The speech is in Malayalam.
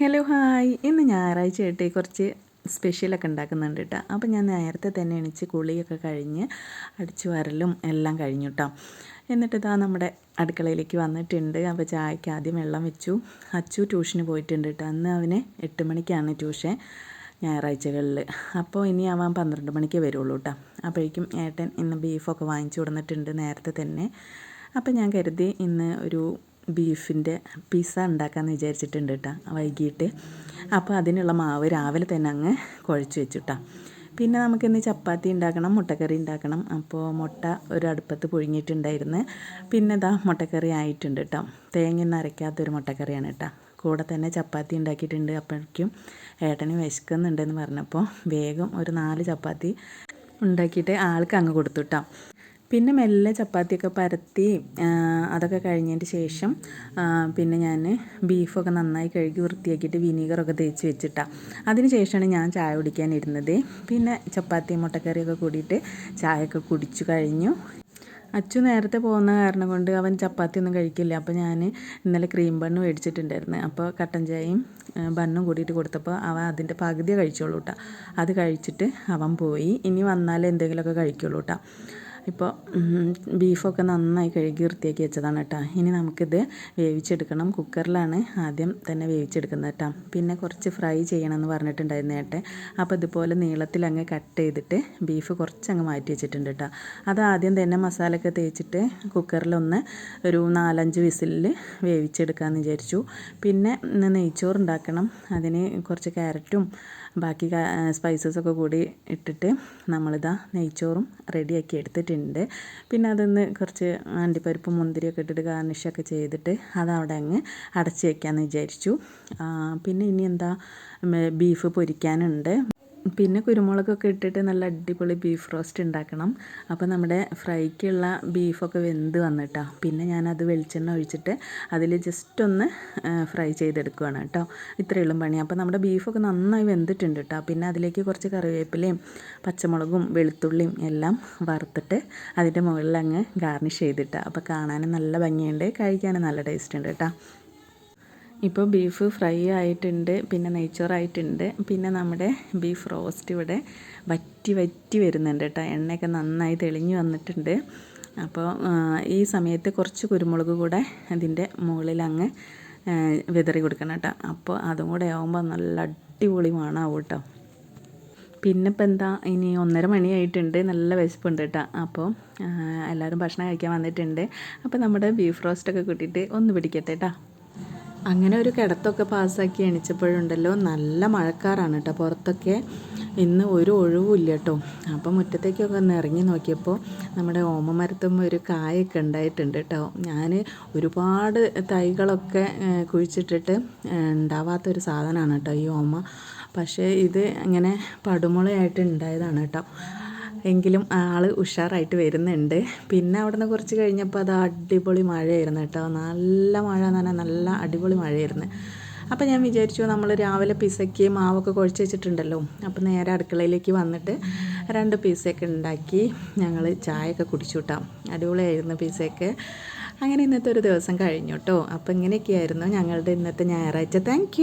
Hello hi. ഇന്ന് ഞായറാഴ്ച ആയിട്ട് കുറച്ച് സ്പെഷ്യലൊക്കെ ഉണ്ടാക്കുന്നുണ്ട് കേട്ടോ അപ്പോൾ ഞാൻ നേരത്തെ തന്നെ എണിച്ച് കുളിയൊക്കെ കഴിഞ്ഞ് അടിച്ചു വരലും എല്ലാം കഴിഞ്ഞു കേട്ടോ എന്നിട്ട് ഇതാ നമ്മുടെ അടുക്കളയിലേക്ക് വന്നിട്ടുണ്ട്. അപ്പോൾ ചായക്ക് ആദ്യം വെള്ളം വെച്ചു. അച്ചു ട്യൂഷന് പോയിട്ടുണ്ട് കേട്ടോ അന്ന് അവന് എട്ട് മണിക്കാണ് ട്യൂഷൻ ഞായറാഴ്ചകളിൽ. അപ്പോൾ ഇനി അവൻ പന്ത്രണ്ട് മണിക്ക് വരുള്ളൂ കേട്ടോ അപ്പോഴേക്കും ഏട്ടൻ ഇന്ന് ബീഫൊക്കെ വാങ്ങിച്ചു കൊടുത്തിട്ടുണ്ട് നേരത്തെ തന്നെ. അപ്പോൾ ഞാൻ കരുതി ഇന്ന് ഒരു ബീഫിന്റെ പിസ്സ ഉണ്ടാക്കാമെന്ന് വിചാരിച്ചിട്ടുണ്ട് കേട്ടോ വൈകിട്ട്. അപ്പോൾ അതിനുള്ള മാവ് രാവിലെ തന്നെ അങ്ങ് കുഴച്ച് വെച്ചു പിന്നെ നമുക്കിന്ന് ചപ്പാത്തി ഉണ്ടാക്കണം മുട്ടക്കറി ഉണ്ടാക്കണം. അപ്പോൾ മുട്ട ഒരു അടുപ്പത്ത് പുഴുങ്ങിയിട്ടുണ്ടായിരുന്നു. പിന്നെ ഇതാ മുട്ടക്കറി ആയിട്ടുണ്ട് കേട്ടോ തേങ്ങ അരയ്ക്കാത്തൊരു മുട്ടക്കറിയാണ് കേട്ടോ കൂടെ തന്നെ ചപ്പാത്തി ഉണ്ടാക്കിയിട്ടുണ്ട് അപ്പോഴേക്കും ഏട്ടന് വിശക്കുന്നുണ്ടെന്ന് പറഞ്ഞപ്പോൾ വേഗം ഒരു നാല് ചപ്പാത്തി ഉണ്ടാക്കിയിട്ട് ആൾക്ക് അങ്ങ് കൊടുത്തു കേട്ടോ പിന്നെ മെല്ലെ ചപ്പാത്തിയൊക്കെ പരത്തി അതൊക്കെ കഴിഞ്ഞതിന് ശേഷം പിന്നെ ഞാൻ ബീഫൊക്കെ നന്നായി കഴുകി വൃത്തിയാക്കിയിട്ട് വിനീഗറൊക്കെ തേച്ച് വെച്ചിട്ടാണ് അതിന് ശേഷമാണ് ഞാൻ ചായ കുടിക്കാനിരുന്നത്. പിന്നെ ചപ്പാത്തി മുട്ടക്കറിയൊക്കെ കൂടിയിട്ട് ചായയൊക്കെ കുടിച്ചു കഴിഞ്ഞു. അച്ചു നേരത്തെ പോകുന്ന കാരണം കൊണ്ട് അവൻ ചപ്പാത്തി ഒന്നും കഴിക്കില്ല. അപ്പോൾ ഞാൻ ഇന്നലെ ക്രീം ബണ്ണ് മേടിച്ചിട്ടുണ്ടായിരുന്നു. അപ്പോൾ കട്ടൻ ചായയും ബണ്ണും കൂടിയിട്ട് കൊടുത്തപ്പോൾ അവൻ അതിന്റെ പകുതിയെ കഴിച്ചോളൂ കേട്ടോ അത് കഴിച്ചിട്ട് അവൻ പോയി. ഇനി വന്നാലേ എന്തെങ്കിലുമൊക്കെ കഴിക്കുള്ളൂ കേട്ടോ ഇപ്പോൾ ബീഫൊക്കെ നന്നായി കഴുകി വൃത്തിയാക്കി വെച്ചതാണ് കേട്ടോ. ഇനി നമുക്കിത് വേവിച്ചെടുക്കണം. കുക്കറിലാണ് ആദ്യം തന്നെ വേവിച്ചെടുക്കുന്നത് കേട്ടോ. പിന്നെ കുറച്ച് ഫ്രൈ ചെയ്യണമെന്ന് പറഞ്ഞിട്ടുണ്ടായിരുന്നു ഏട്ടെ അപ്പോൾ ഇതുപോലെ നീളത്തിൽ അങ്ങ് കട്ട് ചെയ്തിട്ട് ബീഫ് കുറച്ച് അങ്ങ് മാറ്റി വെച്ചിട്ടുണ്ട് കേട്ടോ. അത് ആദ്യം തന്നെ മസാലയൊക്കെ തേച്ചിട്ട് കുക്കറിലൊന്ന് ഒരു നാലഞ്ച് വിസിലിൽ വേവിച്ചെടുക്കാമെന്ന് വിചാരിച്ചു. പിന്നെ നെയ്ച്ചോറ് ഉണ്ടാക്കണം അതിന് കുറച്ച് ക്യാരറ്റും ബാക്കി സ്പൈസസൊക്കെ കൂടി ഇട്ടിട്ട് നമ്മളിതാ നെയ്ച്ചോറും റെഡിയാക്കി എടുത്തിട്ടുണ്ട് പിന്നെ അതൊന്ന് കുറച്ച് അണ്ടിപ്പരിപ്പ് മുന്തിരിയൊക്കെ ഇട്ടിട്ട് ഗാർണിഷൊക്കെ ചെയ്തിട്ട് അതവിടെ അങ്ങ് അടച്ച് വയ്ക്കാമെന്ന് വിചാരിച്ചു. പിന്നെ ഇനി എന്താ ബീഫ് പൊരിക്കാനുണ്ട്. പിന്നെ കുരുമുളകൊക്കെ ഇട്ടിട്ട് നല്ല അടിപൊളി ബീഫ് റോസ്റ്റ് ഉണ്ടാക്കണം. അപ്പോൾ നമ്മുടെ ഫ്രൈക്കുള്ള ബീഫൊക്കെ വെന്ത് വന്നിട്ടാ. പിന്നെ ഞാനത് വെളിച്ചെണ്ണ ഒഴിച്ചിട്ട് അതിൽ ജസ്റ്റ് ഒന്ന് ഫ്രൈ ചെയ്തെടുക്കുകയാണ് കേട്ടോ. ഇത്രയുള്ള പണി. അപ്പോൾ നമ്മുടെ ബീഫൊക്കെ നന്നായി വെന്തിട്ടുണ്ട് കേട്ടോ. പിന്നെ അതിലേക്ക് കുറച്ച് കറിവേപ്പിലയും പച്ചമുളകും വെളുത്തുള്ളിയും എല്ലാം വറുത്തിട്ട് അതിന്റെ മുകളിൽ അങ്ങ് ഗാർണിഷ് ചെയ്തിട്ടാണ് അപ്പോൾ കാണാനും നല്ല ഭംഗിയുണ്ട് കഴിക്കാനും നല്ല ടേസ്റ്റ് ഉണ്ട് കേട്ടോ. ഇപ്പോൾ ബീഫ് ഫ്രൈ ആയിട്ടുണ്ട് പിന്നെ നെയ്ച്ചോറായിട്ടുണ്ട് പിന്നെ നമ്മുടെ ബീഫ് റോസ്റ്റ് ഇവിടെ വറ്റി വറ്റി വരുന്നുണ്ട് കേട്ടോ എണ്ണയൊക്കെ നന്നായി തെളിഞ്ഞു വന്നിട്ടുണ്ട്. അപ്പോൾ ഈ സമയത്ത് കുറച്ച് കുരുമുളക് കൂടെ അതിന്റെ മുകളിൽ അങ്ങ് വിതറി കൊടുക്കണം കേട്ടോ അപ്പോൾ അതും കൂടെ ആകുമ്പോൾ നല്ല അടിപൊളി മണമാവും കേട്ടോ പിന്നെ ഇപ്പം എന്താ ഇനി ഒന്നര മണിയായിട്ടുണ്ട് നല്ല വിശപ്പുണ്ട് കേട്ടോ അപ്പോൾ എല്ലാവരും ഭക്ഷണം കഴിക്കാൻ വന്നിട്ടുണ്ട്. അപ്പോൾ നമ്മുടെ ബീഫ് റോസ്റ്റൊക്കെ കൂട്ടിയിട്ട് ഒന്ന് പിടിക്കട്ടെ കേട്ടോ അങ്ങനെ ഒരു കിടത്തൊക്കെ പാസ്സാക്കി എണിച്ചപ്പോഴുണ്ടല്ലോ. നല്ല മഴക്കാറാണ് കേട്ടോ പുറത്തൊക്കെ. ഇന്ന് ഒരു ഒഴിവുമില്ല കേട്ടോ. അപ്പോൾ മുറ്റത്തേക്കൊക്കെ ഒന്ന് ഇറങ്ങി നോക്കിയപ്പോൾ നമ്മുടെ ഓമമരത്തുമ്പോൾ ഒരു കായൊക്കെ ഉണ്ടായിട്ടുണ്ട് കേട്ടോ. ഞാൻ ഒരുപാട് തൈകളൊക്കെ കുഴിച്ചിട്ടിട്ട് ഉണ്ടാവാത്തൊരു സാധനമാണ് കേട്ടോ ഈ ഓമ. പക്ഷേ ഇത് ഇങ്ങനെ പടുമുളയായിട്ട് ഉണ്ടായതാണ് കേട്ടോ. എങ്കിലും ആൾ ഉഷാറായിട്ട് വരുന്നുണ്ട്. പിന്നെ അവിടെ നിന്ന് കുറച്ച് കഴിഞ്ഞപ്പോൾ അത് അടിപൊളി മഴയായിരുന്നു കേട്ടോ. നല്ല മഴ എന്ന് പറഞ്ഞാൽ നല്ല അടിപൊളി മഴയായിരുന്നു. അപ്പോൾ ഞാൻ വിചാരിച്ചു നമ്മൾ രാവിലെ പിസയ്ക്ക് മാവൊക്കെ കുഴച്ച് വെച്ചിട്ടുണ്ടല്ലോ. അപ്പോൾ നേരെ അടുക്കളയിലേക്ക് വന്നിട്ട് രണ്ട് പിസയൊക്കെ ഉണ്ടാക്കി ഞങ്ങൾ ചായയൊക്കെ കുടിച്ചു കിട്ടാം അടിപൊളിയായിരുന്നു പിസയൊക്കെ അങ്ങനെ ഇന്നത്തെ ഒരു ദിവസം കഴിഞ്ഞു കേട്ടോ. അപ്പോൾ ഇങ്ങനെയൊക്കെയായിരുന്നു ഞങ്ങളുടെ ഇന്നത്തെ ഞായറാഴ്ച. താങ്ക്